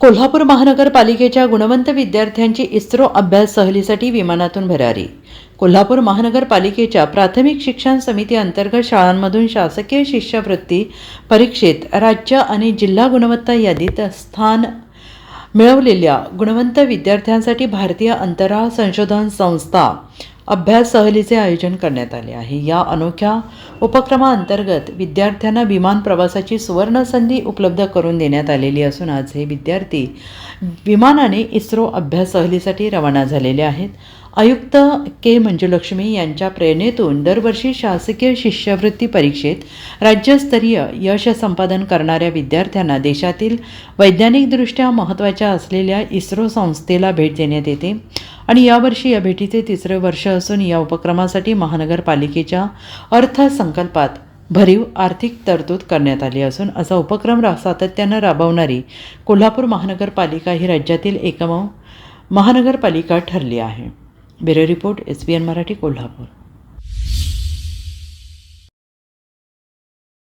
कोल्हापूर महानगरपालिकेच्या गुणवंत विद्यार्थ्यांची इस्रो अभ्यास सहलीसाठी विमानातून भरारी. कोल्हापूर महानगरपालिकेच्या प्राथमिक शिक्षण समिती अंतर्गत शाळांमधून शासकीय शिष्यवृत्ती परीक्षेत राज्य आणि जिल्हा गुणवत्ता यादीत स्थान मिळवलेल्या गुणवंत विद्यार्थ्यांसाठी भारतीय अंतराळ संशोधन संस्था अभ्यास सहलीचे आयोजन करण्यात आले आहे. या अनोख्या उपक्रमाअंतर्गत विद्यार्थ्यांना विमान प्रवासाची सुवर्ण संधी उपलब्ध करून देण्यात आलेली असून आज हे विद्यार्थी विमानाने इस्रो अभ्यास सहलीसाठी रवाना झालेले आहेत. आयुक्त के मंजुलक्ष्मी यांच्या प्रेरणेतून दरवर्षी शासकीय शिष्यवृत्ती परीक्षेत राज्यस्तरीय यश संपादन करणाऱ्या विद्यार्थ्यांना देशातील वैज्ञानिकदृष्ट्या महत्त्वाच्या असलेल्या इस्रो संस्थेला भेट देण्यात येते. आणि यावर्षी या भेटीचे तिसरे वर्ष असून या उपक्रमासाठी महानगरपालिकेच्या अर्थसंकल्पात भरीव आर्थिक तरतूद करण्यात आली असून असा उपक्रम रा सातत्यानं राबवणारी कोल्हापूर महानगरपालिका ही राज्यातील एकमेव महानगरपालिका ठरली आहे. Bureau report S B N Marathi Kolhapur.